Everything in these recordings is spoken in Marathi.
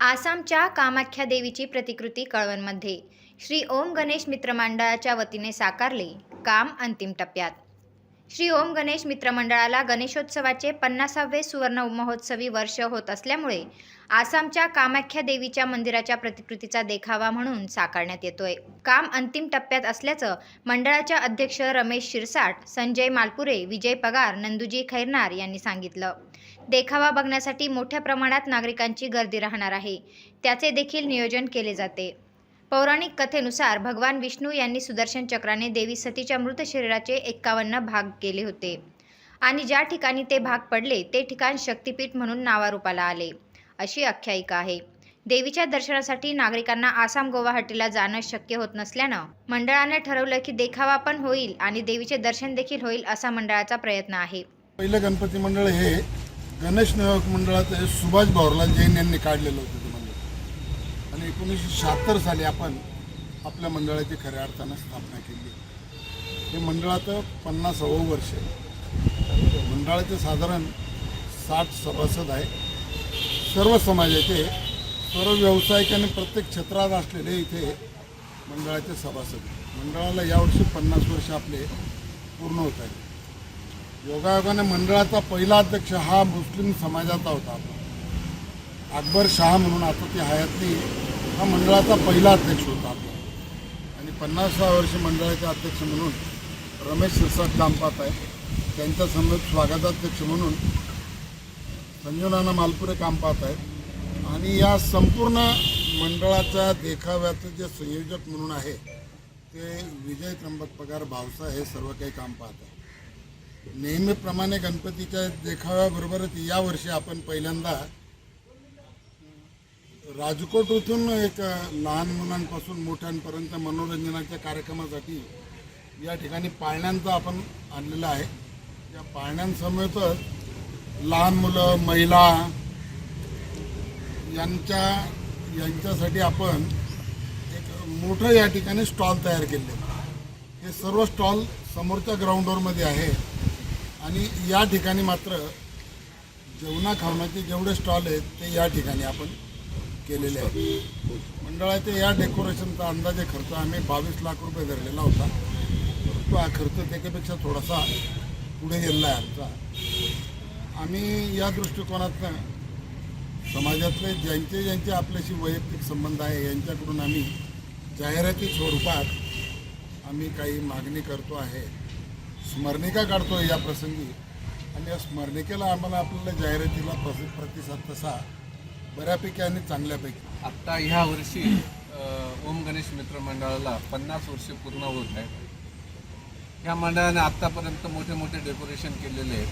आसामच्या कामाख्या देवीची प्रतिकृती कळवणमध्ये. श्री ओम गणेश मित्रमंडळाच्या वतीने साकारले. काम अंतिम टप्प्यात. श्री ओम गणेश मित्र मंडळाला गणेशोत्सवाचे पन्नासावे सुवर्ण महोत्सवी वर्ष होत असल्यामुळे आसामच्या कामाख्या देवीच्या मंदिराच्या प्रतिकृतीचा देखावा म्हणून साकारण्यात येतोय. काम अंतिम टप्प्यात असल्याचं मंडळाच्या अध्यक्ष रमेश शिरसाट संजय मालपुरे विजय पगार नंदुजी खैरनार यांनी सांगितलं. देखावा बघण्यासाठी मोठ्या प्रमाणात नागरिकांची गर्दी राहणार आहे. त्याचे देखील नियोजन केले जाते. पौराणिक कथेनुसार भगवान विष्णू यांनी सुदर्शन चक्राने देवी सतीच्या मृत शरीराचे एक्कावन्न भाग केले होते. आणि ज्या ठिकाणी ते भाग पडले ते ठिकाण शक्तिपीठ म्हणून नावारूपाला आले. अशी आख्यायिका आहे. देवीच्या दर्शनासाठी नागरिकांना आसाम गुवाहाटीला जाणं शक्य होत नसल्यानं मंडळाने ठरवलं की देखावा पण होईल आणि देवीचे दर्शन देखील होईल असा मंडळाचा प्रयत्न आहे. पहिलं गणपती मंडळ हे गणेश निवारक मंडळाचं सुभाष भाऊरलाल जैन यांनी काढलेलं होतं. आणि एकोणीसशे शहात्तर साली आपण आपल्या मंडळाची खऱ्या अर्थानं स्थापना केली. हे मंडळाचं पन्नासावं वर्ष आहे. मंडळाचे साधारण साठ सभासद आहे. सर्व समाजाचे सर्व व्यावसायिक आणि प्रत्येक क्षेत्रात असलेले इथे मंडळाचे सभासद मंडळाला यावर्षी पन्नास वर्ष आपले पूर्ण होत आहेत. योगायोगाने मंडळाचा पहिला अध्यक्ष हा मुस्लिम समाजाचा होता. अकबर शहा म्हणून आता ती हयातली हा मंडळाचा पहिला अध्यक्ष होता. आपला आणि पन्नासव्या वर्षी मंडळाचे अध्यक्ष म्हणून रमेश शिरसाट काम पाहत आहे. त्यांच्यासमोर स्वागताध्यक्ष म्हणून संजूनाना मालपुरे काम पाहत आहेत. आणि या संपूर्ण मंडळाच्या देखाव्याचं जे संयोजक म्हणून आहे ते विजय त्र्यंबक पगार भावसा हे सर्व काही काम पाहत आहे. नेहमीप्रमाणे गणपतीच्या देखाव्याबरोबरच यावर्षी आपण पहिल्यांदा राजकोट येथून एक लहान मुलांपासून मोठ्यांपर्यंत मनोरंजनाच्या कार्यक्रमासाठी या ठिकाणी पाळण्यांचं आपण आणलेलं आहे. या पाळण्यांसमेतच लहान मुलं महिला यांच्या यांच्यासाठी आपण एक मोठं या ठिकाणी स्टॉल तयार केले हे सर्व स्टॉल समोरच्या ग्राउंडवरमध्ये आहे आणि या ठिकाणी मात्र जेवणा खावण्याचे जेवढे स्टॉल आहेत ते या ठिकाणी आपण केलेले आहे. मंडळाचे या डेकोरेशनचा अंदाजे खर्च आम्ही बावीस लाख रुपये धरलेला होता. परंतु हा खर्च त्याच्यापेक्षा थोडासा पुढे गेलेला आहे आमचा. आम्ही या दृष्टिकोनातनं समाजातले ज्यांचे ज्यांचे आपल्याशी वैयक्तिक संबंध आहे यांच्याकडून आम्ही जाहिराती स्वरूपात आम्ही काही मागणी करतो आहे. स्मरणिका काढतो या प्रसंगी. आणि या स्मरणिकेला आम्हाला आपल्याला जाहिरातीला प्रति प्रतिसाद तसा बऱ्यापैकी आणि चांगल्यापैकी. आत्ता ह्या वर्षी अ, ओम गणेश मित्र मंडळाला पन्नास वर्ष पूर्ण होत आहे ह्या मंडळाने आत्तापर्यंत मोठे मोठे डेकोरेशन केलेले आहेत.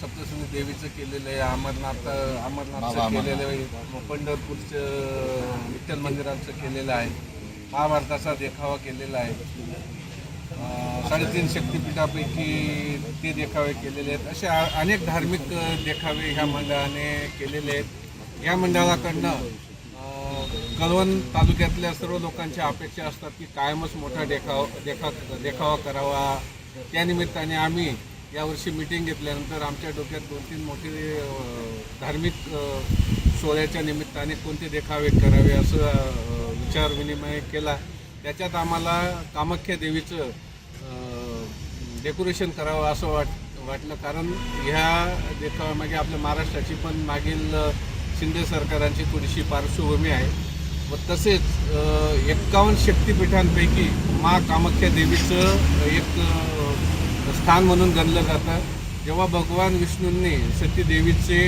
सप्तशृंगी देवीचं केलेलं आहे अमरनाथ अमरनाथचं केलेलं आहे पंढरपूरचं विठ्ठल मंदिराचं केलेलं आहे महाभारताचा देखावा केलेला आहे. अ, साडेतीन शक्तिपीठापैकी ते देखावे केलेले आहेत. असे अनेक धार्मिक अ, देखावे ह्या मंडळाने केलेले आहेत. या मंडळाकडनं कलवण तालुक्यातल्या सर्व लोकांच्या अपेक्षा असतात की कायमच मोठा देखाव देखा देखावा करावा. त्यानिमित्ताने आम्ही यावर्षी मिटिंग घेतल्यानंतर आमच्या डोक्यात दोन तीन मोठे धार्मिक सोहळ्याच्या निमित्ताने कोणते देखावे करावे असं विचार विनिमय केला. त्याच्यात आम्हाला कामाख्या देवीचं डेकोरेशन करावं असं वाट वाटलं. कारण ह्या देखाव्यामागे आपल्या महाराष्ट्राची पण मागील शिंदे सरकारांची थोडीशी पार्श्वभूमी आहे. व तसेच एक्कावन्न शक्तिपीठांपैकी मा कामाख्या देवीचं एक स्थान म्हणून गणलं जातं. जेव्हा भगवान विष्णूंनी सती देवीचे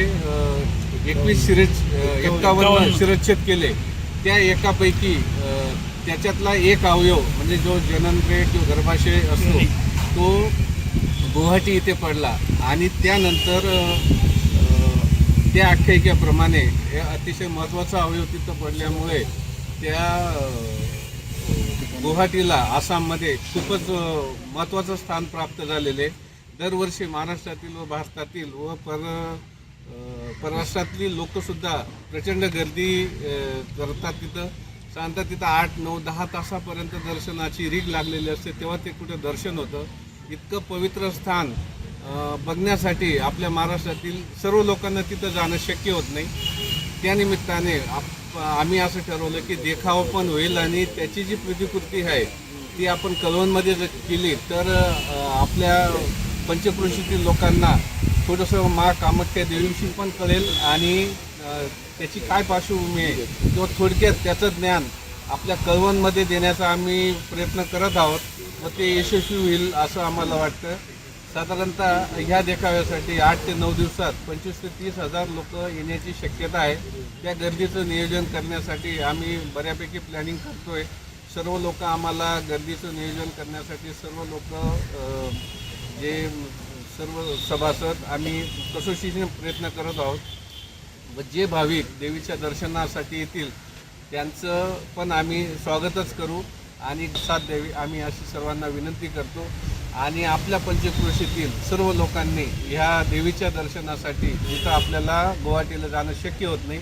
एकवीस शिरच एक्कावन्न शिरच्छेद केले त्या एकापैकी त्याच्यातला एक अवयव म्हणजे जो जननपेठ जो गर्भाशय असतो तो गुवाहाटी इथे पडला. आणि त्यानंतर त्या आख्यायिकेप्रमाणे हे अतिशय महत्त्वाचा अवयव तिथं पडल्यामुळे त्या गुवाहाटीला आसाममध्ये खूपच महत्त्वाचं स्थान प्राप्त झालेले दरवर्षी महाराष्ट्रातील व भारतातील व पर परराष्ट्रातली लोकसुद्धा प्रचंड गर्दी करतात तिथं. सांगतात तिथं आठ नऊ दहा तासापर्यंत दर्शनाची रीग लागलेली असते. तेव्हा ते कुठं दर्शन होतं. इतकं पवित्र स्थान बघण्यासाठी आपल्या महाराष्ट्रातील सर्व लोकांना तिथं जाणं शक्य होत नाही. त्यानिमित्ताने आप आम्ही असं ठरवलं की देखावा पण होईल आणि त्याची जी प्रतिकृती आहे ती आपण कलवणमध्ये जर केली तर आपल्या पंचक्रोशीतील लोकांना थोडंसं मा कामाख्या देवीविषयी पण कळेल आणि त्याची काय पार्श्वभूमी आहे किंवा थोडक्यात त्याचं ज्ञान आपल्या कळवणमध्ये देण्याचा आम्ही प्रयत्न करत आहोत. व ते यशस्वी होईल असं आम्हाला वाटतं. साधारणतः ह्या देखाव्यासाठी आठ ते नऊ दिवसात पंचवीस ते तीस हजार लोक येण्याची शक्यता आहे. त्या गर्दीचं नियोजन करण्यासाठी आम्ही बऱ्यापैकी प्लॅनिंग करतोय. सर्व लोक आम्हाला गर्दीचं नियोजन करण्यासाठी सर्व लोक जे सर्व सभासद आम्ही कसोशीने प्रयत्न करत आहोत. व जे भाविक देवीच्या दर्शनासाठी येतील त्यांचं पण आम्ही स्वागतच करू आणि साथ द्यावी आम्ही अशी सर्वांना विनंती करतो. आणि आपल्या पंचक्रोशीतील सर्व लोकांनी ह्या देवीच्या दर्शनासाठी जिथं आपल्याला गुवाहाटीला जाणं शक्य होत नाही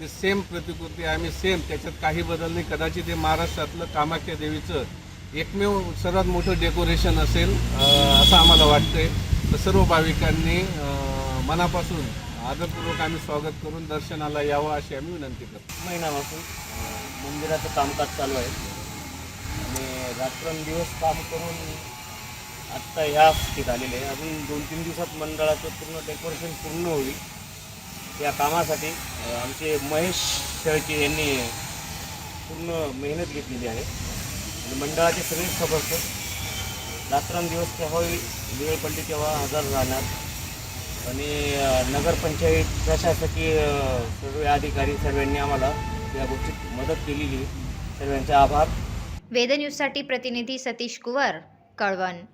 ते सेम प्रतिकृती आम्ही सेम त्याच्यात काही बदल नाही. कदाचित हे महाराष्ट्रातलं कामाख्या देवीचं एकमेव सर्वात मोठं डेकोरेशन असेल असं आम्हाला वाटतंय. तर सर्व भाविकांनी मनापासून आदरपूर्वक आम्ही स्वागत करून दर्शनाला यावं अशी आम्ही विनंती करतो. महिन्यापासून मंदिराचं कामकाज चालू आहे. आणि रात्रंदिवस काम करून आत्ता ह्या स्थितीत आलेले आहे. अजून दोन तीन दिवसात मंडळाचं पूर्ण डेकोरेशन पूर्ण होईल. या कामासाठी आमचे महेश शेळके यांनी पूर्ण मेहनत घेतलेली आहे. आणि मंडळाचे सगळे सभासद रात्रंदिवस केव्हाही वेळ पडली तेव्हा हजर राहणार. आणि नगरपंचायत प्रशासकीय सर्व अधिकारी सर्वांनी आम्हाला या गोष्टीत मदत केलेली सर्वांचे आभार. वेद न्यूजसाठी प्रतिनिधी सतीश कुवर कळवण.